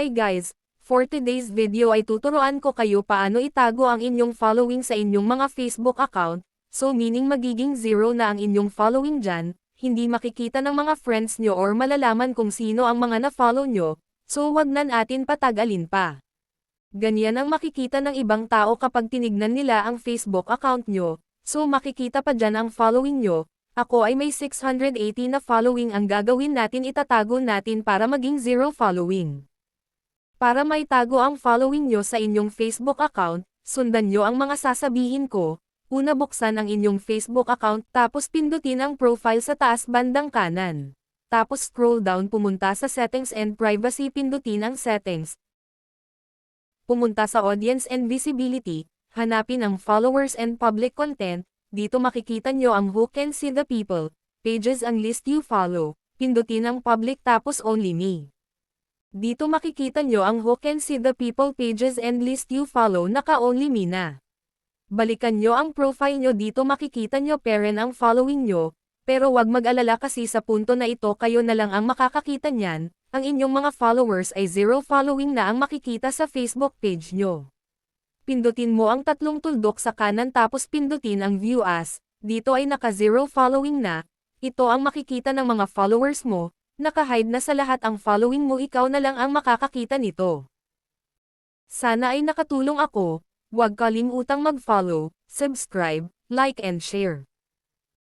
Hi guys! For today's video ay tuturuan ko kayo paano itago ang inyong following sa inyong mga Facebook account, so meaning magiging zero na ang inyong following dyan, hindi makikita ng mga friends nyo or malalaman kung sino ang mga na-follow nyo, so wag na natin patagalin pa. Ganyan ang makikita ng ibang tao kapag tinignan nila ang Facebook account nyo, so makikita pa dyan ang following nyo, ako ay may 680 na following ang gagawin natin itatago natin para maging zero following. Para maitago ang following nyo sa inyong Facebook account, sundan nyo ang mga sasabihin ko, una buksan ang inyong Facebook account tapos pindutin ang profile sa taas bandang kanan. Tapos scroll down pumunta sa settings and privacy pindutin ang settings. Pumunta sa audience and visibility, hanapin ang followers and public content, dito makikita nyo ang who can see the people, pages ang list you follow, pindutin ang public tapos only me. Dito makikita nyo ang who can see the people pages and list you follow naka only me na. Balikan nyo ang profile nyo dito makikita nyo parent ang following nyo, pero wag mag-alala kasi sa punto na ito kayo na lang ang makakakita niyan, ang inyong mga followers ay zero following na ang makikita sa Facebook page nyo pindutin mo ang tatlong tuldok sa kanan tapos pindutin ang View As, dito ay naka-zero following na, ito ang makikita ng mga followers mo, naka-hide na sa lahat ang following mo ikaw na lang ang makakakita nito. Sana ay nakatulong ako, huwag kalimutang mag-follow, subscribe, like and share.